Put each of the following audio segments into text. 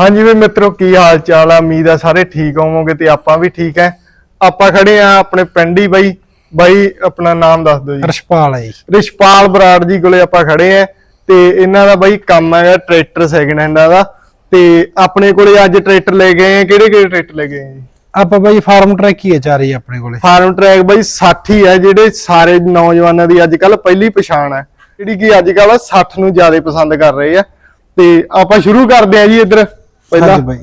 ਹਾਂਜੀ ਵੀ ਮਿੱਤਰੋ ਕੀ ਹਾਲ ਚਾਲ ਆ? ਉਮੀਦ ਆ ਸਾਰੇ ਠੀਕ ਹੋਵੋਗੇ ਤੇ ਆਪਾਂ ਵੀ ਠੀਕ ਹੈ ਆਪਾਂ ਖੜੇ ਆ ਆਪਣੇ ਪਿੰਡ ਹੀ ਬਾਈ। ਬਾਈ ਆਪਣਾ ਨਾਮ ਦੱਸ ਦਿਓ ਜੀ। ਰਸ਼ਪਾਲ ਹੈ ਜੀ। ਰਿਸ਼ਪਾਲ ਬਰਾੜ ਜੀ ਕੋਲੇ ਆਪਾਂ ਖੜੇ ਆ ਤੇ ਇਹਨਾਂ ਦਾ ਬਾਈ ਕੰਮ ਹੈਗਾ ਟਰੈਕਟਰ ਸੈਕਿੰਡ ਹੈਂਡ ਦਾ ਤੇ ਆਪਣੇ ਕੋਲੇ ਅੱਜ ਟਰੈਕਟਰ ਲੈ ਗਏ ਆ। ਕਿਹੜੇ ਕਿਹੜੇ ਟਰੈਕਟਰ ਲੈ ਗਏ ਆ ਜੀ? ਆਪਾਂ ਬਾਈ ਫਾਰਮ ਟਰੈਕ ਹੀ ਹੈ ਚਾਰੇ ਆਪਣੇ ਕੋਲੇ। ਫਾਰਮ ਟਰੈਕ ਬਾਈ 60 ਹੀ ਹੈ ਜਿਹੜੇ ਸਾਰੇ ਨੌਜਵਾਨਾਂ ਦੀ ਅੱਜ ਕੱਲ ਪਹਿਲੀ ਪਛਾਣ ਹੈ ਜਿਹੜੀ ਕਿ ਅੱਜ ਕੱਲ 60 ਨੂੰ ਜ਼ਿਆਦਾ ਪਸੰਦ ਕਰ ਰਹੇ ਆ। ਤੇ ਆਪਾਂ ਸ਼ੁਰੂ ਕਰਦੇ ਆ ਜੀ ਇੱਧਰ। ਪਹਿਲਾਂ ਹਾਂਜੀ ਬਾਈ।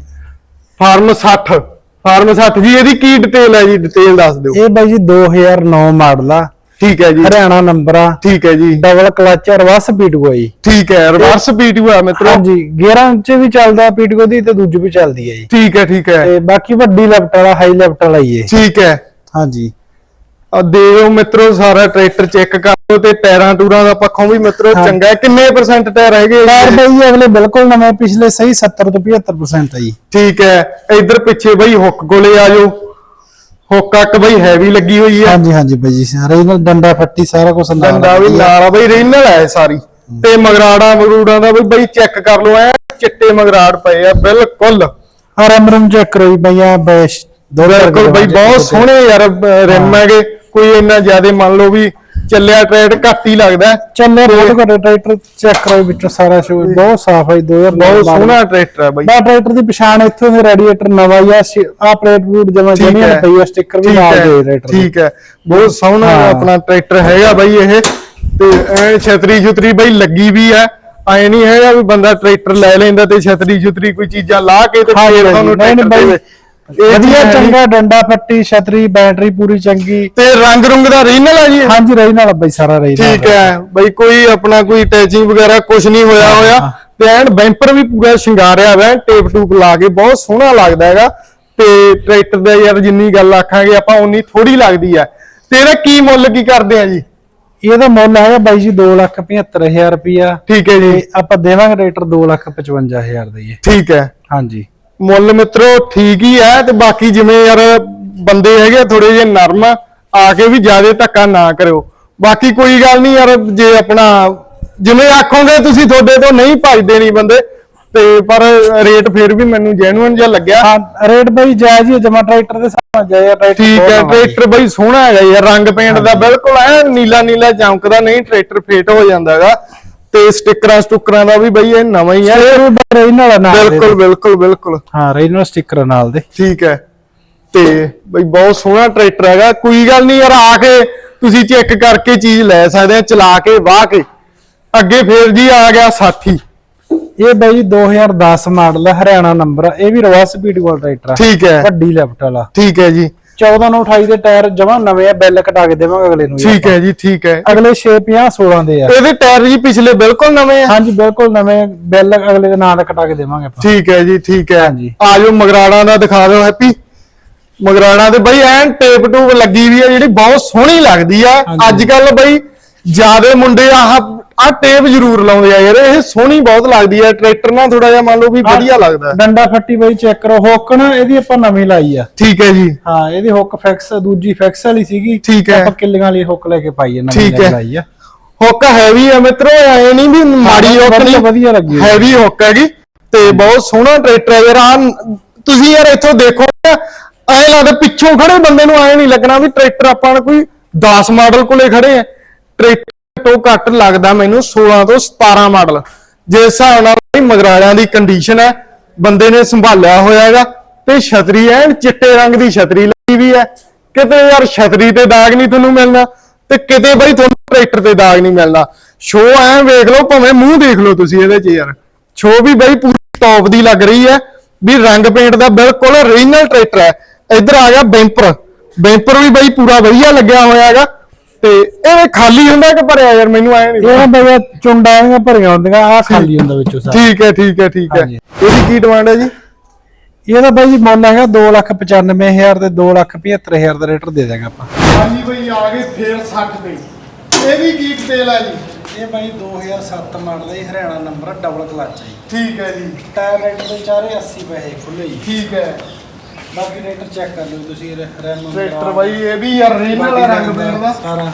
ਫਾਰਮ 60 ਫਾਰਮ 60 ਜੀ ਇਹਦੀ ਕੀ ਡਿਟੇਲ ਹੈ ਜੀ? ਡਿਟੇਲ ਦੱਸ ਦਿਓ। ਇਹ ਬਾਈ ਜੀ 2009 ਮਾਡਲ ਆ। ਠੀਕ ਹੈ ਜੀ। ਹਰਿਆਣਾ ਨੰਬਰ ਆ। ਠੀਕ ਹੈ ਜੀ। ਡਬਲ ਕਲਚ ਰਿਵਰਸ ਪੀਟਗੋ ਜੀ। ਠੀਕ ਹੈ ਰਿਵਰਸ ਪੀਟੀਓ ਹੈ ਮਿੱਤਰੋ। ਹਾਂਜੀ ਗੇਅਰਾਂ 'ਚ ਵੀ ਚੱਲਦਾ ਪੀਟਗੋ ਦੀ ਤੇ ਦੂਜੀ ਵੀ ਚੱਲਦੀ ਹੈ ਜੀ। ਠੀਕ ਹੈ ਠੀਕ ਹੈ। ਤੇ ਬਾਕੀ ਵੱਡੀ ਲੈਫਟ ਵਾਲਾ ਹਾਈ ਲੈਫਟ ਵਾਲਾ ਹੀ ਹੈ। ਠੀਕ ਹੈ। ਹਾਂਜੀ। ਆ ਦੇਖੋ ਮਿੱਤਰੋ ਸਾਰਾ ਟਰੈਕਟਰ ਚੈੱਕ ਕਰ ਲਓ ਤੇ ਟਾਇਰਾਂ ਟੂਰਾਂ ਦਾ ਪੱਖੋਂ ਵੀ ਮਿੱਤਰੋ। ਚੰਗਾ ਹੈ। ਕਿੰਨੇ ਪਰਸੈਂਟ ਟਾਇਰ ਹੈਗੇ ਟਾਇਰ? ਬਾਈ ਅਗਲੇ ਬਿਲਕੁਲ ਨਵੇਂ ਪਿਛਲੇ ਸਹੀ 70 ਤੋਂ 75% ਹੈ ਜੀ। ਠੀਕ ਹੈ। ਇੱਧਰ ਪਿੱਛੇ ਬਈ ਹੁੱਕ ਕੋਲੇ ਆ ਜਾਓ। ਹੁੱਕ ਅੱਕ ਬਈ ਹੈਵੀ ਲੱਗੀ ਹੋਈ ਹੈ ਹਾਂਜੀ ਹਾਂਜੀ ਬਾਈ ਜੀ ਰੀਨਲ ਡੰਡਾ ਫੱਟੀ ਸਾਰਾ ਕੁਝ ਨਾਲ ਡੰਡਾ ਵੀ ਨਾਲ ਆ ਬਈ ਰੀਨਲ ਹੈ ਸਾਰੀ। ਤੇ ਮਗਰਾੜਾ ਮਗਰੂੜਾਂ ਦਾ ਵੀ ਬਈ ਚੈੱਕ ਕਰ ਲਓ ਐ ਚਿੱਟੇ ਮਗਰਾੜ ਪਏ ਆ ਬਿਲਕੁਲ। ਆ ਰਮ ਰਮ ਚੈੱਕ ਕਰੋ ਜੀ ਬਾਈ ਆ ਬੈਸ਼ ਬਿਲਕੁਲ ਬਈ ਬਹੁਤ ਸੋਹਣੇ ਯਾਰ ਰਿਮ ਹੈਗੇ। ਕੋਈ ਇੰਨਾ ਜ਼ਿਆਦਾ ਮੰਨ ਲਓ ਵੀ ਚੱਲਿਆ ਟਰੈਡ ਘੱਟ ਹੀ ਲੱਗਦਾ। ਹੈ। ਚੱਲੇ ਬਹੁਤ ਘੱਟ ਟਰੈਕਟਰ ਚੈੱਕ ਕਰੋ ਵਿੱਚੋਂ ਸਾਰਾ ਸ਼ੋ ਬਹੁਤ ਸਾਫ਼ ਹੈ 2000 ਬਹੁਤ ਸੋਹਣਾ ਟਰੈਕਟਰ ਹੈ ਬਈ। ਬਾ ਟਰੈਕਟਰ ਦੀ ਪਛਾਣ ਇੱਥੋਂ ਦੇ ਰੈਡੀਏਟਰ ਨਵਾਂ ਹੀ ਆ ਆ ਪਲੇਟ ਬੂਟ ਜਮਾ ਠੀਕ ਹੈ ਪਈ ਆ ਸਟicker ਵੀ ਠੀਕ ਨਾਲ ਹੈ, ਦੇ ਦੇ। ਠੀਕ ਹੈ। ਬਹੁਤ ਸੋਹਣਾ ਹਾਂ। ਆਪਣਾ ਟਰੈਕਟਰ ਹੈਗਾ ਬਾਈ ਇਹ। ਤੇ ਐ ਛਤਰੀ ਛੁਤਰੀ ਬਾਈ ਲੱਗੀ ਵੀ ਹੈ ਐ ਨਹੀਂ ਹੈਗਾ ਵੀ ਬੰਦਾ ਟਰੈਕਟਰ ਲੈ ਲੈਂਦਾ ਤੇ ਛਤਰੀ ਛੁਤਰੀ ਕੋਈ ਚੀਜ਼ਾਂ ਲਾ ਕੇ ਤੇ ਹਾਂ ਫੇਰ ਤੁਹਾਨੂੰ ਨਹੀਂ, ਨਹੀਂ ਟਰੈਕਟਰ ਬਾਈ, ਦੇਵੇ। ਵਧੀਆ ਹੈ। ਚੰਗਾ ਡੰਡਾ ਪੱਟੀ ਛਤਰੀ ਬੈਟਰੀ ਪੂਰੀ ਚੰਗੀ। ਤੇ ਰੰਗ ਰੁੰਗ ਦਾ ਰੀਨਲ ਹੈ ਜੀ? ਹਾਂਜੀ ਰਹੀ ਨਾਲ ਬਈ ਸਾਰਾ ਰਹੀ ਨਾਲ ਠੀਕ ਹੈ। ਬਈ ਕੋਈ ਆਪਣਾ ਕੋਈ ਅਟੈਚਿੰਗ ਵਗੈਰਾ ਕੁਝ ਨਹੀਂ ਹੋਇਆ ਹੋਇਆ। ਹਾਂ। ਤੇ ਐਨ ਬੈਂਪਰ ਵੀ ਪੂਰਾ ਸ਼ਿੰਗਾਰਿਆ ਹੋਇਆ ਟੇਪ ਟੂਪ ਲਾ ਕੇ ਬਹੁਤ ਸੋਹਣਾ ਲੱਗਦਾ ਹੈਗਾ। ਤੇ ਟਰੈਕਟਰ ਦਾ ਯਾਰ ਜਿੰਨੀ ਗੱਲ ਆਖਾਂਗੇ ਆਪਾਂ ਉਨੀ ਥੋੜੀ ਲੱਗਦੀ ਆ ਤੇ ਇਹਦਾ ਕੀ ਮੁੱਲ ਕੀ ਕਰਦੇ ਆ ਜੀ? ਇਹਦਾ ਮੁੱਲ ਹੈਗਾ ਬਾਈ ਜੀ 275000 ਰੁਪਿਆ ਠੀਕ ਹੈ ਜੀ। ਆਪਾਂ ਦੇਵਾਂਗੇ ਟਰੈਕਟਰ 255000 ਦਾ ਠੀਕ ਹੈ। ਹਾਂਜੀ। ਮੁੱਲ ਮਿੱਤਰੋ ਠੀਕ ਹੀ ਹੈ ਤੇ ਬਾਕੀ ਜਿਵੇਂ ਯਾਰ ਬੰਦੇ ਹੈਗੇ ਥੋੜੇ ਜਿਹੇ ਨਰਮ ਆ ਕੇ ਵੀ ਜ਼ਿਆਦਾ ਧੱਕਾ ਨਾ ਕਰਿਓ। ਬਾਕੀ ਕੋਈ ਗੱਲ ਨਹੀਂ ਯਾਰ ਜੇ ਆਪਣਾ ਜਿਵੇਂ ਆਖੋਗੇ ਤੁਸੀਂ ਤੁਹਾਡੇ ਤੋਂ ਨਹੀਂ ਭਜਦੇ ਨਹੀਂ ਬੰਦੇ ਤੇ ਪਰ ਰੇਟ ਫਿਰ ਵੀ ਮੈਨੂੰ ਜੈਨੂਇਨ ਜਿਹਾ ਲੱਗਿਆ। ਹਾਂ ਰੇਟ ਬਾਈ ਜਾਇਜ਼ ਹੀ ਜਮਾ ਟਰੈਕਟਰ ਦੇ ਹਿਸਾਬ ਜਾਇਜ਼ ਟਰੈਕਟਰ ਠੀਕ ਹੈ ਟਰੈਕਟਰ ਬਈ ਸੋਹਣਾ ਹੈਗਾ ਯਾਰ ਰੰਗ ਪੇਂਟ ਦਾ ਬਿਲਕੁਲ ਐ ਨੀਲਾ ਨੀਲਾ ਚਮਕਦਾ ਨਹੀਂ ਟਰੈਕਟਰ ਫੇਟ ਹੋ ਜਾਂਦਾ ਹੈਗਾ ਤੇ ਸਟickਰਾਂ ਸਟੁੱਕਰਾਂ ਦਾ ਵੀ ਬਈ ਇਹ ਨਵਾਂ ਹੀ ਹੈ ਨਾਲ ਦੇ ਬਿਲਕੁਲ ਬਿਲਕੁਲ ਬਿਲਕੁਲ। ਹਾਂ ਰਹੀ ਨਾਲ ਸਟicker ਨਾਲ ਦੇ। ਠੀਕ ਹੈ। ਤੇ ਬਈ ਬਹੁਤ ਸੋਹਣਾ ਟਰੈਕਟਰ ਹੈਗਾ। ਕੋਈ ਗੱਲ ਨਹੀਂ ਯਾਰ ਆ ਕੇ ਤੁਸੀਂ ਚੈੱਕ ਕਰਕੇ ਚੀਜ਼ ਲੈ ਸਕਦੇ ਆ ਚਲਾ ਕੇ ਵਾਹ ਕੇ। ਅੱਗੇ ਫੇਰ ਜੀ ਆ ਗਿਆ ਸਾਥੀ ਇਹ ਬਾਈ 2010 ਮਾਡਲ ਹੈ ਹਰਿਆਣਾ ਨੰਬਰ ਇਹ ਵੀ ਰਿਵਰਸ ਸਪੀਡ ਵਾਲਾ ਟਰੈਕਟਰ ਠੀਕ ਹੈ। ਵੱਡੀ ਲੈਫਟ ਵਾਲਾ। ਠੀਕ ਹੈ ਜੀ। 14 ਨੂੰ 28 ਦੇ ਟਾਇਰ ਜਮਾ ਨਵੇਂ ਆ ਬੈਲ ਕਟਾ ਕੇ ਦੇਵਾਂਗੇ ਅਗਲੇ ਨੂੰ ਠੀਕ ਹੈ ਜੀ ਠੀਕ ਹੈ। ਅਗਲੇ 6 50 16 ਦੇ ਆ। ਇਹਦੇ ਟਾਇਰ ਜੀ ਪਿਛਲੇ ਬਿਲਕੁਲ ਨਵੇਂ ਆ। ਹਾਂਜੀ ਬਿਲਕੁਲ ਨਵੇਂ। ਬੈਲ ਅਗਲੇ ਦੇ ਨਾਂ ਦਾ ਕਟਾ ਕੇ ਦੇਵਾਂਗੇ ਆਪਾਂ। ਠੀਕ ਹੈ ਜੀ ਠੀਕ ਹੈ। ਹਾਂਜੀ। ਆ ਜਾਓ ਮਗਰਾੜਾਂ ਦਾ ਦਿਖਾ ਦਿਓ ਹੈਪੀ। ਮਗਰਾੜਾਂ ਤੇ ਬਈ ਐਨ ਟੇਪ ਟੂਪ ਲੱਗੀ ਵੀ ਆ ਜਿਹੜੀ ਬਹੁਤ ਸੋਹਣੀ ਲੱਗਦੀ ਆ। ਅੱਜ ਕੱਲ ਬਈ ਜਿਆਦੇ ਮੁੰਡੇ ਆਹ ਆ ਟੇਪ ਜ਼ਰੂਰ ਲਾਉਂਦੇ ਆ ਯਾਰ ਇਹ ਸੋਹਣੀ ਬਹੁਤ ਲੱਗਦੀ ਆ ਟਰੈਕਟਰ ਨਾਲ ਥੋੜਾ ਜਿਹਾ ਮੰਨ ਲਓ ਵੀ ਵਧੀਆ ਲੱਗਦਾ। ਡੰਡਾ ਫੱਟੀ ਬਾਈ ਚੈੱਕ ਕਰੋ ਹੁੱਕ ਨਾ ਇਹਦੀ ਆਪਾਂ ਨਵੀਂ ਲਾਈ ਆ। ਠੀਕ ਹੈ ਜੀ। ਹਾਂ ਇਹਦੀ ਹੁੱਕ ਫਿਕਸ ਦੂਜੀ ਫਿਕਸ ਵਾਲੀ ਸੀਗੀ ਠੀਕ ਹੈ। ਆਪਾਂ ਕਿੱਲੀਆਂ ਵਾਲੀ ਹੁੱਕ ਲੈ ਕੇ ਪਾਈ ਆ ਨਵੀਂ ਲਾਈ ਆ। ਹੁੱਕ ਹੈਵੀ ਆ ਮਿੱਤਰੋ ਐ ਨਹੀਂ ਵੀ ਮਾੜੀ ਹੁੱਕ ਨਹੀਂ। ਵਧੀਆ ਲੱਗੀ। ਹੈਵੀ ਹੁੱਕ ਹੈਗੀ ਤੇ ਬਹੁਤ ਸੋਹਣਾ ਟਰੈਕਟਰ ਹੈ ਯਾਰ ਆਹ ਤੁਸੀਂ ਯਾਰ ਇੱਥੋਂ ਦੇਖੋ ਐ ਲੱਗਦਾ ਪਿੱਛੋਂ ਖੜੇ ਬੰਦੇ ਨੂੰ ਐ ਨਹੀਂ ਲੱਗਣਾ ਵੀ ਟਰੈਕਟਰ ਆਪਾਂ ਕੋਈ 10 ਮਾਡਲ ਕੋਲੇ ਖੜੇ ਆ। ਟਰੈਕਟਰ ਤੋਂ ਘੱਟ ਲੱਗਦਾ ਮੈਨੂੰ 16 ਤੋਂ 17 ਮਾਡਲ। ਜਿਸ ਹਿਸਾਬ ਨਾਲ ਇਹ ਮਗਰਾਲਿਆਂ ਦੀ ਕੰਡੀਸ਼ਨ ਹੈ, ਬੰਦੇ ਨੇ ਸੰਭਾਲਿਆ ਹੋਇਆ ਹੈਗਾ, ਤੇ ਛਤਰੀ ਐਨ ਚਿੱਟੇ ਰੰਗ ਦੀ ਛਤਰੀ ਲੱਗੀ ਵੀ ਹੈ। ਕਿਤੇ ਯਾਰ ਛਤਰੀ ਤੇ ਦਾਗ ਨਹੀਂ ਤੁਹਾਨੂੰ ਮਿਲਣਾ, ਤੇ ਕਿਤੇ ਬਈ ਤੁਹਾਨੂੰ ਟਰੈਕਟਰ ਤੇ ਦਾਗ ਨਹੀਂ ਮਿਲਣਾ। ਸ਼ੋ ਐ ਵੇਖ ਲਓ, ਭਾਵੇਂ ਮੂੰਹ ਦੇਖ ਲਓ ਤੁਸੀਂ ਇਹਦੇ 'ਚ ਯਾਰ। ਸ਼ੋ ਵੀ ਬਈ ਪੂਰੀ ਟੌਪ ਦੀ ਲੱਗ ਰਹੀ ਹੈ, ਵੀ ਰੰਗ ਪੇਂਟ ਦਾ ਬਿਲਕੁਲ ਓਰੀਜਨਲ ਟਰੈਕਟਰ ਹੈ। ਇੱਧਰ ਆ ਗਿਆ ਬੈਂਪਰ। ਬੈਂਪਰ ਵੀ ਬਈ ਪੂਰਾ ਵਧੀਆ ਲੱਗਿਆ ਹੋਇਆ ਹੈਗਾ। ਤੇ ਇਹ ਖਾਲੀ ਹੁੰਦਾ ਕਿ ਭਰਿਆ ਯਾਰ? ਮੈਨੂੰ ਐ ਨਹੀਂ ਇਹ ਬਈ ਚੁੰਡਾਂ ਇਹਦੀਆਂ ਭਰੀਆਂ ਹੁੰਦੀਆਂ ਆ ਖਾਲੀ ਹੁੰਦਾ ਵਿੱਚੋਂ ਸਾਰਾ। ਠੀਕ ਹੈ ਠੀਕ ਹੈ ਠੀਕ ਹੈ। ਹਾਂਜੀ। ਇਹਦੀ ਕੀ ਡਿਮਾਂਡ ਹੈ ਜੀ? ਇਹਦਾ ਬਾਈ ਜੀ ਮੁੱਲ ਹੈਗਾ 295000 ਤੇ 275000 ਦਾ ਰੇਟਰ ਦੇ ਦਾਂਗੇ ਆਪਾਂ। ਹਾਂਜੀ ਬਈ ਆ ਗਏ ਫੇਰ 60 ਤੇ। ਇਹਦੀ ਕੀ ਡਿਟੇਲ ਹੈ ਜੀ? ਇਹ ਬਾਈ 2007 ਮਾਡਲ ਹੈ ਹਰਿਆਣਾ ਨੰਬਰ ਡਬਲ ਕਲਚ ਹੈ ਠੀਕ ਹੈ ਜੀ। ਟਾਇਰ ਰੇਟਰ ਦੇ ਚਾਰੇ 80 ਪੈਸੇ ਖੁੱਲੇ ਜੀ। ਠੀਕ ਹੈ। ਬਾਕੀ ਰੇਟਰ ਚੈੱਕ ਕਰ ਲਿਓ ਤੁਸੀਂ ਰੈਮ ਟਰੈਕਟਰ ਬਾਈ ਇਹ ਵੀ ਯਾਰ ਰੀਜਨਲ ਰੰਗ ਪੇਂਟ ਦਾ। ਸਾਰਾ।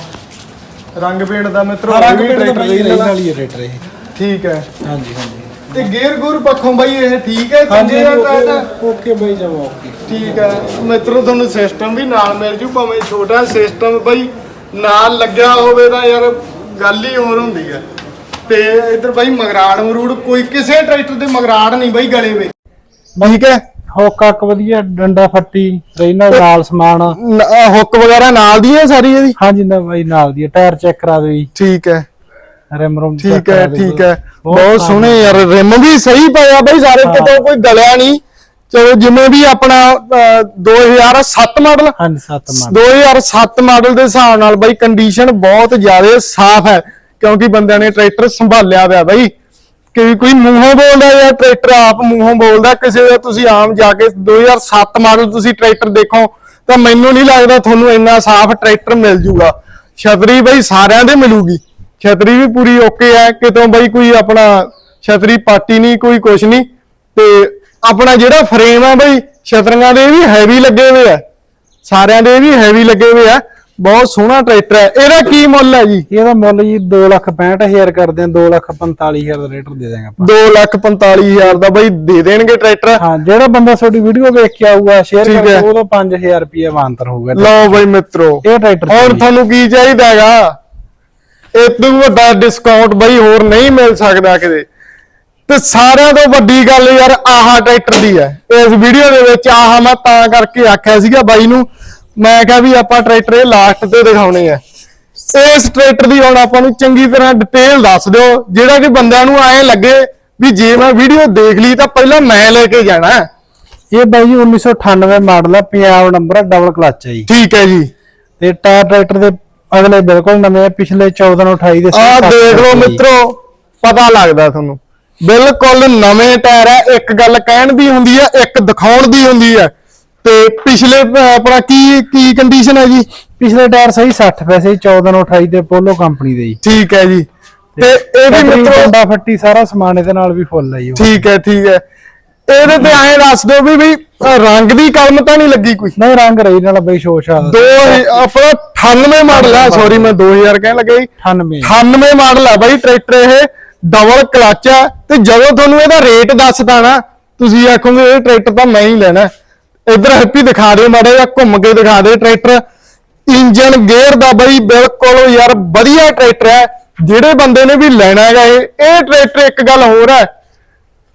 ਰੰਗ ਪੇਂਟ ਦਾ ਮਿੱਤਰੋ ਰੰਗ ਇਹ ਵੀ ਪੇਂਟ ਦਾ ਟਰੈਕਟਰ ਬਾਈ original ਆ। ਨਾਲ ਹੀ ਰੇਟਰ ਇਹ। ਠੀਕ ਹੈ। ਹਾਂਜੀ ਹਾਂਜੀ। ਤੇ ਗੇਅਰ ਗੂਰ ਪੱਖੋਂ ਬਾਈ ਇਹ ਠੀਕ ਹੈ ਚੰਗੇ ਆ ਟਰੈਕਟਰ ਓਕੇ ਬਾਈ ਜਮਾ ਓਕੇ ਠੀਕ ਹੈ। ਮਿੱਤਰੋ ਤੁਹਾਨੂੰ ਸਿਸਟਮ ਵੀ ਨਾਲ ਮਿਲ ਜੂ ਭਾਵੇਂ ਛੋਟਾ ਸਿਸਟਮ ਬਈ ਨਾਲ ਲੱਗਿਆ ਹੋਵੇ ਤਾਂ ਯਾਰ ਗੱਲ ਹੀ ਹੋਰ ਹੁੰਦੀ ਹੈ। ਤੇ ਇੱਧਰ ਬਾਈ ਮਗਰਾੜ ਮਰੂੜ ਕੋਈ ਕਿਸੇ ਟਰੈਕਟਰ ਦੇ ਮਗਰਾੜ ਨਹੀਂ ਬਾਈ ਗਲੇ ਵੇ ਠੀਕ ਹੈ ਹੋਕਾ ਕ ਵਧੀਆ ਡੰਡਾ ਫੱਟੀ ਰੇਨਾ ਨਾਲ ਸਮਾਨ। ਹੁੱਕ ਵਗੈਰਾ ਨਾਲ ਦੀ ਹੈ ਸਾਰੀ ਇਹਦੀ? ਹਾਂਜੀ ਨਾ ਬਾਈ ਨਾਲ ਦੀ ਆ, ਟਾਇਰ ਚੈੱਕ ਕਰਾ ਦਿਓ ਜੀ। ਠੀਕ ਹੈ। ਰਿਮ ਰੁਮ ਠੀਕ ਹੈ। ਠੀਕ ਹੈ। ਬਹੁਤ ਸੋਹਣੇ ਯਾਰ ਰਿਮ ਵੀ ਸਹੀ ਪਾਇਆ ਬਾਈ ਸਾਰੇ ਹਾਂ। ਕਿਤੋਂ ਕੋਈ ਗਲਿਆ ਨਹੀਂ। ਚਲੋ ਜਿਵੇਂ ਵੀ ਆਪਣਾ ਅਹ, 2007 ਮਾਡਲ ਹਾਂਜੀ ਸੱਤ ਮਾਰ 2007 ਮਾਡਲ ਦੇ ਹਿਸਾਬ ਨਾਲ ਬਾਈ ਕੰਡੀਸ਼ਨ ਬਹੁਤ ਜ਼ਿਆਦਾ ਸਾਫ਼ ਹੈ। ਕਿਉਂਕਿ ਬੰਦਿਆਂ ਨੇ ਟਰੈਕਟਰ ਸੰਭਾਲਿਆ ਹੋਇਆ ਬਾਈ। ਕਿ ਕੋਈ ਮੂੰਹੋਂ ਬੋਲਦਾ ਜਾਂ ਟਰੈਕਟਰ ਆਪ ਮੂੰਹੋਂ ਬੋਲਦਾ, ਕਿਸੇ ਦਾ ਤੁਸੀਂ ਆਮ ਜਾ ਕੇ 2007 ਮਾਡਲ ਤੁਸੀਂ ਟਰੈਕਟਰ ਦੇਖੋ, ਤਾਂ ਮੈਨੂੰ ਨਹੀਂ ਲੱਗਦਾ ਤੁਹਾਨੂੰ ਇੰਨਾ ਸਾਫ਼ ਟਰੈਕਟਰ ਮਿਲ ਜੂਗਾ। ਛਤਰੀ ਬਈ ਸਾਰਿਆਂ ਦੇ ਮਿਲੂਗੀ। ਛਤਰੀ ਵੀ ਪੂਰੀ ਓਕੇ ਹੈ, ਕਿਤੋਂ ਬਈ ਕੋਈ ਆਪਣਾ ਛਤਰੀ ਪਾਟੀ ਨਹੀਂ, ਕੋਈ ਕੁਛ ਨਹੀਂ। ਤੇ ਆਪਣਾ ਜਿਹੜਾ ਫਰੇਮ ਆ ਬਈ, ਛਤਰੀਆਂ ਦੇ ਵੀ ਹੈਵੀ ਲੱਗੇ ਹੋਏ ਆ। ਸਾਰਿਆਂ ਦੇ ਵੀ ਹੈਵੀ ਲੱਗੇ ਹੋਏ ਆ। ਬਹੁਤ ਸੋਹਣਾ ਟਰੈਕਟਰ ਹੈ। ਇਹਦਾ ਕੀ ਮੁੱਲ ਹੈ ਜੀ? ਇਹਦਾ ਮੁੱਲ ਜੀ 265000 ਕਰਦੇ ਆ 245000 ਦਾ ਰੇਟਰ ਦੇ ਦਾਂਗੇ ਆਪਾਂ। 245000 ਦਾ ਬਾਈ ਦੇ ਦੇਣਗੇ ਟਰੈਕਟਰ। ਹਾਂ ਜਿਹੜਾ ਬੰਦਾ ਤੁਹਾਡੀ ਵੀਡੀਓ ਵੇਖ ਕੇ ਆਊਗਾ ਸ਼ੇਅਰ। ਕਰਕੇ ਉਹਦਾ 5000 ਰੁਪਏ ਵਾਂਤਰ ਹੋਊਗਾ ਲਓ ਬਾਈ ਮਿੱਤਰੋ ਇਹ ਟਰੈਕਟਰ ਹੁਣ ਤੁਹਾਨੂੰ ਕੀ ਚਾਹੀਦਾ ਹੈਗਾ? ਇਹ ਤੋਂ ਵੱਡਾ ਡਿਸਕਾਊਂਟ ਬਾਈ ਹੋਰ ਨਹੀਂ ਮਿਲ ਸਕਦਾ ਕਿਤੇ। ਤੇ ਸਾਰਿਆਂ ਤੋਂ ਵੱਡੀ ਗੱਲ ਯਾਰ ਆਹਾ ਟਰੈਕਟਰ ਦੀ ਹੈ। ਇਸ ਵੀਡੀਓ ਦੇ ਵਿੱਚ ਆਹਾ ਮੈਂ ਤਾਂ ਕਰਕੇ ਆਖਿਆ ਸੀਗਾ ਬਾਈ ਨੂੰ ਮੈਂ ਕਿਹਾ ਵੀ ਆਪਾਂ ਟਰੈਕਟਰ ਇਹ ਲਾਸਟ ਤੇ ਦਿਖਾਉਣੇ ਆ। ਇਸ ਟਰੈਕਟਰ ਦੀ ਹੁਣ ਆਪਾਂ ਨੂੰ ਚੰਗੀ ਤਰ੍ਹਾਂ ਡਿਟੇਲ ਦੱਸ ਦਿਓ ਜਿਹੜਾ ਕਿ ਬੰਦਿਆਂ ਨੂੰ ਐਂ ਲੱਗੇ ਵੀ ਜੇ ਮੈਂ ਵੀਡੀਓ ਦੇਖ ਲਈ ਤਾਂ ਪਹਿਲਾਂ ਮੈਂ ਲੈ ਕੇ ਜਾਣਾ। ਇਹ ਬਾਈ ਜੀ 1998 ਮਾਡਲ ਆ ਪੰਜਾਬ ਨੰਬਰ ਡਬਲ ਕਲਚ ਹੈ ਜੀ। ਠੀਕ ਹੈ ਜੀ। ਤੇ ਟਾਇਰ ਟਰੈਕਟਰ ਦੇ ਅਗਲੇ ਬਿਲਕੁਲ ਨਵੇਂ ਆ ਪਿਛਲੇ 14 ਨੂੰ 28 ਦੇ ਸੱਤ ਦੇਖ ਲਓ। ਮਿੱਤਰੋ ਪਤਾ ਲੱਗਦਾ ਤੁਹਾਨੂੰ। ਬਿਲਕੁਲ ਨਵੇਂ ਟਾਇਰ ਹੈ ਇੱਕ ਗੱਲ ਕਹਿਣ ਦੀ ਹੁੰਦੀ ਹੈ ਇੱਕ ਦਿਖਾਉਣ ਦੀ ਹੁੰਦੀ ਹੈ ਤੇ ਪਿਛਲੇ ਅਹ, ਆਪਣਾ ਕੀ ਕੀ ਕੰਡੀਸ਼ਨ ਹੈ ਜੀ? ਪਿਛਲੇ ਟਾਇਰ ਸਹੀ 60 ਪੈਸੇ 14 ਨੂੰ 28 ਦੇ ਪੋਲੋ ਕੰਪਨੀ ਦੇ ਜੀ। ਠੀਕ ਹੈ ਜੀ। ਤੇ ਇਹ ਵੀ ਮਿੱਤਰੋ ਡੰਡਾ ਫੱਟੀ ਸਾਰਾ ਸਮਾਨ ਇਹਦੇ ਨਾਲ ਵੀ ਫੁੱਲ ਹੈ ਜੀ। ਉਹ। ਠੀਕ ਹੈ ਠੀਕ ਹੈ। ਇਹਦੇ ਤੇ ਐਂ ਦੱਸ ਦਿਓ ਵੀ ਵੀ ਅਹ, ਰੰਗ ਦੀ ਕਲਮ ਤਾਂ ਨਹੀਂ ਲੱਗੀ ਕੋਈ? ਨਹੀਂ ਰੰਗ ਰਹੀ ਨਾਲ ਬਈ ਸ਼ੋਸ਼ਾ ਦਾ ਦੋ ਆਪਣਾ 98 ਮਾਡਲ ਆ ਸੌਰੀ ਮੈਂ 2000 ਕਹਿਣ ਲੱਗਾ ਜੀ। 98 98 ਮਾਡਲ ਆ ਬਾਈ ਟਰੈਕਟਰ ਇਹ ਡਬਲ ਕਲਚ ਆ। ਤੇ ਜਦੋਂ ਤੁਹਾਨੂੰ ਇਹਦਾ ਰੇਟ ਦੱਸਦਾ ਨਾ ਤੁਸੀਂ ਆਖੋਗੇ ਇਹ ਟਰੈਕਟਰ ਤਾਂ ਮੈਂ ਹੀ ਲੈਣਾ। ਇਧਰ ਹੈਪੀ ਦਿਖਾ ਦਿਓ ਮਾੜਾ ਜਿਹਾ ਘੁੰਮ ਕੇ ਦਿਖਾ ਦੇ ਟਰੈਕਟਰ। ਇੰਜਨ ਗੇਅਰ ਦਾ ਬਾਈ ਬਿਲਕੁਲ ਯਾਰ ਵਧੀਆ ਟਰੈਕਟਰ ਹੈ। ਜਿਹੜੇ ਬੰਦੇ ਨੇ ਵੀ ਲੈਣਾ ਹੈਗਾ ਇਹ ਇਹ ਟਰੈਕਟਰ ਇੱਕ ਗੱਲ ਹੋਰ ਹੈ।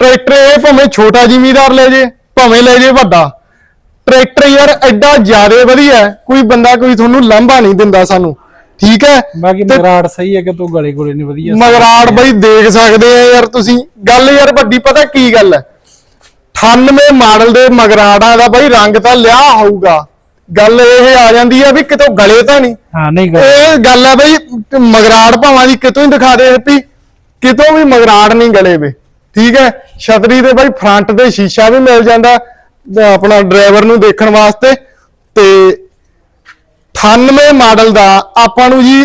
ਟਰੈਕਟਰ ਇਹ ਭਾਵੇਂ ਛੋਟਾ ਜ਼ਿਮੀਦਾਰ ਲੈ ਜੇ ਭਾਵੇਂ ਲੈ ਜੇ ਵੱਡਾ। ਟਰੈਕਟਰ ਯਾਰ ਐਡਾ ਜ਼ਿਆਦਾ ਵਧੀਆ ਕੋਈ ਬੰਦਾ ਕੋਈ ਤੁਹਾਨੂੰ ਲਾਂਭਾ ਨਹੀਂ ਦਿੰਦਾ ਸਾਨੂੰ। ਠੀਕ ਹੈ? ਬਾਕੀ ਮਗਰਾੜ ਸਹੀ ਹੈ ਕਿ ਤੂੰ ਗਲੇ ਗੋਲੇ ਨਹੀਂ ਵਧੀਆ ਮਗਰਾੜ ਬਈ ਦੇਖ ਸਕਦੇ ਆ ਯਾਰ ਤੁਸੀਂ। ਗੱਲ ਯਾਰ ਵੱਡੀ ਪਤਾ ਕੀ ਗੱਲ ਹੈ? 98 ਮਾਡਲ ਦੇ ਮਗਰਾੜਾਂ ਦਾ ਬਈ ਰੰਗ ਤਾਂ ਲਿਆ ਹੋਊਗਾ। ਗੱਲ ਇਹ ਆ ਜਾਂਦੀ ਆ ਵੀ ਕਿਤੋਂ ਗਲੇ ਤਾਂ ਨਹੀਂ। ਹਾਂ ਨਹੀਂ ਗਲੇ। ਇਹ ਗੱਲ ਆ ਬਈ ਮਗਰਾੜ ਭਾਵਾਂ ਦੀ ਕਿਤੋਂ ਹੀ ਦਿਖਾ ਦੇ ਹੈਪੀ ਕਿਤੋਂ ਵੀ ਮਗਰਾੜ ਨਹੀਂ ਗਲੇ ਵੇ। ਠੀਕ ਹੈ? ਛਤਰੀ ਦੇ ਬਈ ਫਰੰਟ ਤੇ ਸ਼ੀਸ਼ਾ ਵੀ ਮਿਲ ਜਾਂਦਾ ਆਪਣਾ ਡਰਾਈਵਰ ਨੂੰ ਦੇਖਣ ਵਾਸਤੇ। ਤੇ 98 ਮਾਡਲ ਦਾ ਆਪਾਂ ਨੂੰ ਜੀ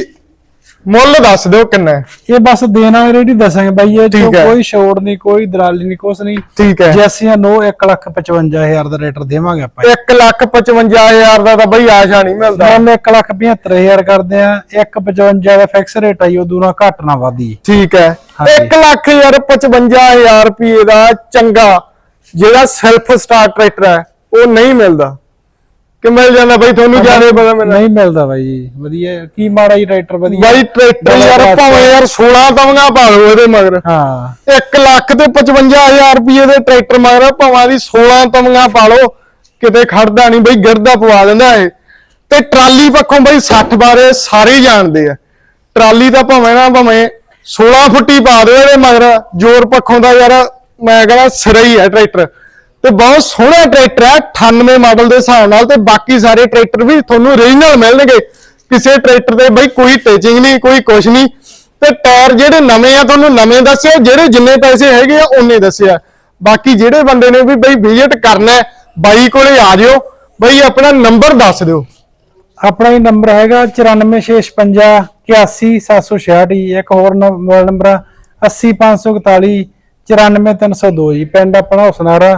ਮੁੱਲ ਦੱਸ ਦਿਓ ਕਿੰਨਾ ਹੈ? ਇਹ ਬਸ ਦੇਣਾ ਰੇਡੀ ਦੱਸਾਂਗੇ ਬਾਈ ਇਹ ਚੋਂ ਠੀਕ ਹੈ। ਕੋਈ ਛੋੜ ਨਹੀਂ ਕੋਈ ਦਲਾਲੀ ਨਹੀਂ ਕੁਛ ਨਹੀਂ। ਠੀਕ ਹੈ। ਜੈਸੀਆਂ ਨੋ 155000 ਦਾ ਰੇਟਰ ਦੇਵਾਂਗੇ ਆਪਾਂ। 155000 ਦਾ ਤਾਂ ਬਈ ਆਸ਼ਾ ਨਹੀਂ ਮਿਲਦਾ। ਹੁਣ 175000 ਕਰਦੇ ਆ 155 ਦਾ ਫਿਕਸ ਰੇਟ ਆਈ ਉਦੋਂ ਨਾ ਘੱਟ ਨਾ ਵਧੀ। ਠੀਕ ਹੈ। ਹਾਂਜੀ। 1 ਲੱਖ ਯਾਰ 55000 ਰੁਪਏ ਦਾ ਚੰਗਾ ਜਿਹੜਾ ਸੈਲਫ ਸਟਾਰਟ ਟਰੈਕਟਰ ਹੈ ਉਹ ਨਹੀਂ ਮਿਲਦਾ। ਕਿ ਮਿਲ ਜਾਂਦਾ ਬਈ ਤੁਹਾਨੂੰ ਜ਼ਿਆਦਾ ਪਤਾ ਮੈਨੂੰ ਨਹੀਂ ਮਿਲਦਾ ਬਾਈ ਜੀ ਵਧੀਆ ਕੀ ਮਾੜਾ ਜੀ ਟਰੈਕਟਰ ਵਧੀਆ। ਬਾਈ ਟਰੈਕਟਰ ਯਾਰ ਭਾਵੇਂ ਯਾਰ 16 ਤਵੀਆਂ ਪਾ ਲਓ ਇਹਦੇ ਮਗਰ। ਹਾਂ। 1 ਲੱਖ ਤੇ 55000 ਰੁਪਏ ਦੇ ਟਰੈਕਟਰ ਮਗਰ ਭਾਵੇਂ ਦੀ 16 ਤਵੀਆਂ ਪਾ ਲਓ ਕਿਤੇ ਖੜਦਾ ਨਹੀਂ ਬਈ ਗਿਰਦਾ ਪਵਾ ਦਿੰਦਾ ਇਹ। ਤੇ ਟਰਾਲੀ ਪੱਖੋਂ ਬਈ 60 ਬਾਰੇ ਸਾਰੇ ਜਾਣਦੇ ਆ। ਟਰਾਲੀ ਤਾਂ ਭਾਵੇਂ ਨਾ ਭਾਵੇਂ 16 ਫੁੱਟੀ ਪਾ ਦਿਓ ਇਹਦੇ ਮਗਰ ਜ਼ੋਰ ਪੱਖੋਂ ਦਾ ਯਾਰ ਮੈਂ ਕਹਿੰਦਾ ਸਿਰਾ ਹੀ ਹੈ ਟਰੈਕਟਰ। ਤੇ ਬਹੁਤ ਸੋਹਣਾ ਟਰੈਕਟਰ ਹੈ 98 ਮਾਡਲ ਦੇ ਹਿਸਾਬ ਨਾਲ ਤੇ ਬਾਕੀ ਸਾਰੇ ਟਰੈਕਟਰ ਵੀ ਤੁਹਾਨੂੰ ਓਰੀਜਨਲ ਮਿਲਣਗੇ। ਕਿਸੇ ਟਰੈਕਟਰ ਦੇ ਬਈ ਕੋਈ ਟੇਚਿੰਗ ਨਹੀਂ, ਕੋਈ ਕੁਛ ਨਹੀਂ। ਤੇ ਟਾਇਰ ਜਿਹੜੇ ਨਵੇਂ ਆ, ਤੁਹਾਨੂੰ ਨਵੇਂ ਦੱਸਿਆ, ਜਿਹੜੇ ਜਿੰਨੇ ਪੈਸੇ ਹੈਗੇ ਆ ਉਹਨੇ ਦੱਸਿਆ। ਬਾਕੀ ਜਿਹੜੇ ਬੰਦੇ ਨੇ ਵੀ ਬਈ ਵਿਜ਼ਿਟ ਕਰਨਾ ਬਾਈ ਕੋਲੇ ਆ ਜਿਓ। ਬਈ ਆਪਣਾ ਨੰਬਰ ਦੱਸ ਦਿਓ। ਆਪਣਾ ਹੀ ਨੰਬਰ ਹੈਗਾ 94656 81766 ਇੱਕ ਹੋਰ ਮੋਬਾਈਲ ਨੰਬਰ ਆ 80541 94302 ਜੀ। ਪਿੰਡ ਆਪਣਾ ਹੁਸਨਾਰਾ।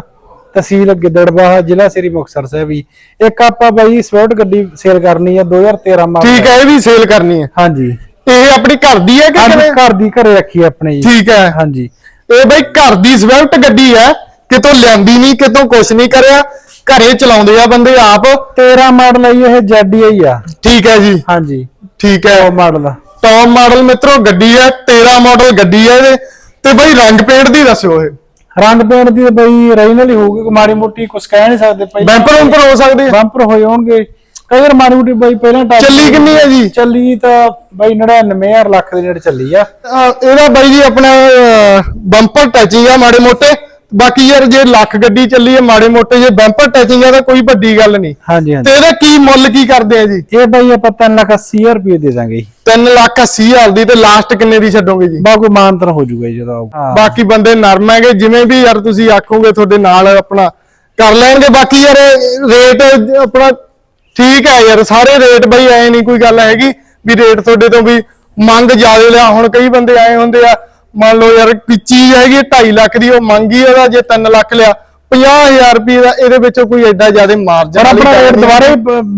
ਤਹਿਸੀਲ ਗਿੱਦੜਬਾਹਾ ਜ਼ਿਲ੍ਹਾ ਸ੍ਰੀ ਮੁਕਤਸਰ ਸਾਹਿਬ ਜੀ। ਇੱਕ ਆਪਾਂ ਬਾਈ ਸਪੋਰਟ ਗੱਡੀ ਸੇਲ ਕਰਨੀ ਹੈ 2013 ਮਾਡਲ। ਠੀਕ ਹੈ ਇਹ ਵੀ ਸੇਲ ਕਰਨੀ ਹੈ ਹਾਂਜੀ। ਇਹ ਆਪਣੀ ਘਰ ਦੀ ਹੈ ਕਿ ਕਿਵੇਂ ਘਰ? ਦੀ ਘਰੇ ਰੱਖੀ ਹੈ ਆਪਣੇ ਜੀ। ਠੀਕ ਹੈ। ਹਾਂਜੀ। ਇਹ ਬਈ ਘਰ ਦੀ ਸਵਿਫਟ ਗੱਡੀ ਹੈ ਕਿਤੋਂ ਲਿਆਂਦੀ ਨਹੀਂ ਕਿਤੋਂ ਕੁਛ ਨਹੀਂ ਕਰਿਆ ਘਰੇ ਚਲਾਉਂਦੇ ਆ ਬੰਦੇ ਆਪ। 13 ਮਾਡਲ ਹੈ ਜੀ, ਇਹ ਜੈਡੀ ਆ ਠੀਕ ਹੈ ਜੀ। ਹਾਂਜੀ। ਠੀਕ ਹੈ। ਉਹ ਮਾਡਲ ਆ। ਟੌਪ ਮਾਡਲ ਮਿੱਤਰੋ ਗੱਡੀ ਹੈ 13 ਮਾਡਲ ਗੱਡੀ ਹੈ ਇਹ। ਤੇ ਬਈ ਰੰਗ ਪੇਂਟ ਦੀ ਦੱਸਿਓ ਇਹ। ਰੰਗ ਪੇਂਟ ਦੀ ਤਾਂ ਬਈ ਓਰੀਜਨਲ ਹੀ ਹੋਊਗੀ ਮਾੜੀ ਮੋਟੀ ਕੁਛ ਕਹਿ ਨਹੀਂ ਸਕਦੇ ਭਾਈ ਬੈਂਪਰ ਬੰਪਰ ਹੋ ਸਕਦੇ ਆ ਬੰਪਰ ਹੋਏ ਹੋਣਗੇ। ਕਈ ਵਾਰ ਮਾੜੀ ਮੋਟੀ ਬਈ ਪਹਿਲਾਂ ਟੱਚ ਚੱਲੀ ਕਿੰਨੀ ਹੈ ਜੀ? ਚੱਲੀ ਤਾਂ ਬਈ 99000 ਲੱਖ ਦੇ ਨੇੜੇ ਚੱਲੀ ਆ। ਅਹ ਇਹਦਾ ਬਾਈ ਜੀ ਆਪਣਾ ਬੰਪਰ ਟੱਚਿੰਗ ਆ ਮਾੜੇ ਮੋਟੇ। ਬਾਕੀ ਯਾਰ ਜੇ ਲੱਖ ਗੱਡੀ ਚੱਲੀ ਹੈ ਮਾੜੇ ਮੋਟੇ ਜੇ ਬੰਪਰ ਟੱਚਿੰਗ ਆ ਤਾਂ ਕੋਈ ਵੱਡੀ ਗੱਲ ਨਹੀਂ। ਹਾਂਜੀ ਤੇ ਇਹਦਾ ਕੀ ਮੁੱਲ ਕੀ ਕਰਦੇ ਆ ਜੀ? ਇਹ ਬਈ ਆਪਾਂ 3 ਲੱਖ 80000 ਰੁਪਏ ਦੇ ਦਾਂਗੇ ਜੀ। 3 ਲੱਖ 80 ਹਜ਼ਾਰ ਦੀ ਤੇ ਲਾਸਟ ਕਿੰਨੇ ਦੀ ਛੱਡੋਗੇ ਜੀ? ਬਾ ਕੋਈ ਮਾਨਤਰ ਹੋ ਜਾਊਗਾ ਜੀ ਜਦੋਂ ਆਊ। ਬਾਕੀ ਬੰਦੇ ਨਰਮ ਹੈਗੇ ਜਿਵੇਂ ਵੀ ਯਾਰ ਤੁਸੀਂ ਆਖੋਗੇ ਤੁਹਾਡੇ ਨਾਲ ਆਪਣਾ ਕਰ ਲੈਣਗੇ। ਬਾਕੀ ਯਾਰ ਰੇਟ ਆਪਣਾ ਠੀਕ ਹੈ ਯਾਰ ਸਾਰੇ ਰੇਟ ਬਈ ਐ ਨਹੀਂ ਕੋਈ ਗੱਲ ਹੈਗੀ ਵੀ ਰੇਟ ਤੁਹਾਡੇ ਤੋਂ ਵੀ ਮੰਗ ਜ਼ਿਆਦਾ ਲਿਆ। ਹੁਣ ਕਈ ਬੰਦੇ ਆਏ ਹੁੰਦੇ ਆ ਮੰਨ ਲਓ ਯਾਰ ਕੋਈ ਚੀਜ਼ ਹੈਗੀ 2.5 ਲੱਖ ਦੀ ਉਹ ਮੰਗੀ ਉਹਦਾ ਜੇ 3 ਲੱਖ ਲਿਆ 50000 ਰੁਪਏ ਦਾ ਇਹਦੇ ਵਿੱਚੋਂ ਕੋਈ ਐਡਾ ਜ਼ਿਆਦਾ ਮਾਰਜਨ ਪਰ ਆਪਣਾ ਰੇਟ ਦੁਬਾਰੇ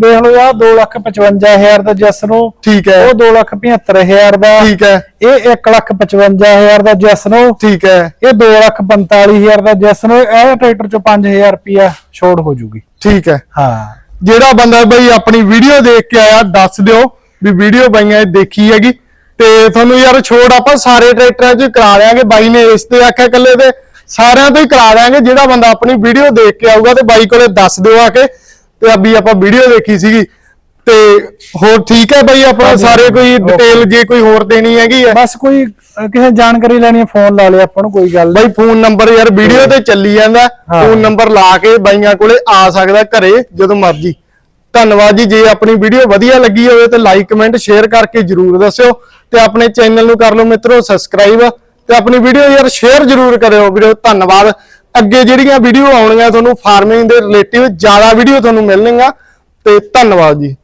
ਵੇਖ ਲਓ ਆ 255000 ਦਾ ਜਸ ਨੂੰ ਠੀਕ ਹੈ। ਉਹ 275000 ਦਾ ਠੀਕ ਹੈ। ਇਹ 155000 ਦਾ ਜਸ ਨੂੰ ਠੀਕ ਹੈ। ਇਹ 245000 ਦਾ ਜਸ ਨੂੰ ਇਹ ਟਰੈਕਟਰ ਚੋਂ 5000 ਰੁਪਿਆ ਛੋੜ ਹੋ ਜੂਗੀ। ਠੀਕ ਹੈ। ਹਾਂ। ਜਿਹੜਾ ਬੰਦਾ ਬਈ ਆਪਣੀ ਵੀਡੀਓ ਦੇਖ ਕੇ ਆਇਆ ਦੱਸ ਦਿਓ ਵੀ ਵੀਡੀਓ ਬਾਈਆਂ ਦੇਖੀ ਹੈਗੀ। ਤੇ ਤੁਹਾਨੂੰ ਯਾਰ ਛੋੜ ਆਪਾਂ ਸਾਰੇ ਟਰੈਕਟਰਾਂ 'ਚ ਕਰਾ ਦਿਆਂਗੇ ਬਾਈ ਨੇ ਇਸ ਤੇ ਆਖਿਆ ਕੱਲੇ ਤੇ। ਸਾਰਿਆਂ ਤੋਂ ਹੀ ਕਰਾ ਦਿਆਂਗੇ ਜਿਹੜਾ ਬੰਦਾ ਆਪਣੀ ਵੀਡੀਓ ਦੇਖ ਕੇ ਆਊਗਾ ਤੇ ਬਾਈ ਕੋਲੇ ਦੱਸ ਦਿਓ ਆ ਕੇ। ਤੇ ਅਭੀ ਆਪਾਂ ਵੀਡੀਓ ਦੇਖੀ ਸੀਗੀ। ਤੇ ਹੋਰ ਠੀਕ ਹੈ ਬਾਈ ਆਪਣਾ? ਸਾਰੇ ਕੋਈ ਡਿਟੇਲ ਜੇ ਕੋਈ ਹੋਰ ਦੇਣੀ ਹੈਗੀ ਹੈ? ਬਸ ਕੋਈ ਕਿਸੇ ਜਾਣਕਾਰੀ ਲੈਣੀ ਹੈ ਫੋਨ ਲਾ ਲਿਆ ਆਪਾਂ ਨੂੰ ਕੋਈ ਗੱਲ ਨਹੀਂ। ਬਾਈ ਫੋਨ ਨੰਬਰ ਯਾਰ ਵੀਡੀਓ ਤੇ ਚੱਲੀ ਜਾਂਦਾ। ਫੋਨ ਨੰਬਰ ਲਾ ਕੇ ਬਾਈਆਂ ਕੋਲੇ ਆ ਸਕਦਾ ਘਰੇ ਜਦੋਂ ਮਰਜ਼ੀ। ਧੰਨਵਾਦ ਜੀ। ਜੇ ਆਪਣੀ ਵੀਡੀਓ ਵਧੀਆ ਲੱਗੀ ਹੋਵੇ ਤੇ ਲਾਈਕ ਕਮੈਂਟ ਸ਼ੇਅਰ ਕਰਕੇ ਜਰੂਰ ਦੱਸਿਓ। ਤੇ ਆਪਣੇ ਚੈਨਲ ਨੂੰ ਕਰ ਲਓ ਮਿੱਤਰੋ ਸਬਸਕ੍ਰਾਈਬ ਤੇ ਆਪਣੀ ਵੀਡੀਓ ਯਾਰ ਸ਼ੇਅਰ ਜਰੂਰ ਕਰਿਓ ਵੀਡੀਓ, ਧੰਨਵਾਦ। ਅੱਗੇ ਜਿਹੜੀਆਂ ਵੀਡੀਓ ਆਉਣਗੀਆਂ, ਤੁਹਾਨੂੰ ਫਾਰਮਿੰਗ ਦੇ ਰਿਲੇਟਿਵ ਜ਼ਿਆਦਾ ਵੀਡੀਓ ਤੁਹਾਨੂੰ ਮਿਲਣਗੀਆਂ, ਤੇ ਧੰਨਵਾਦ ਜੀ।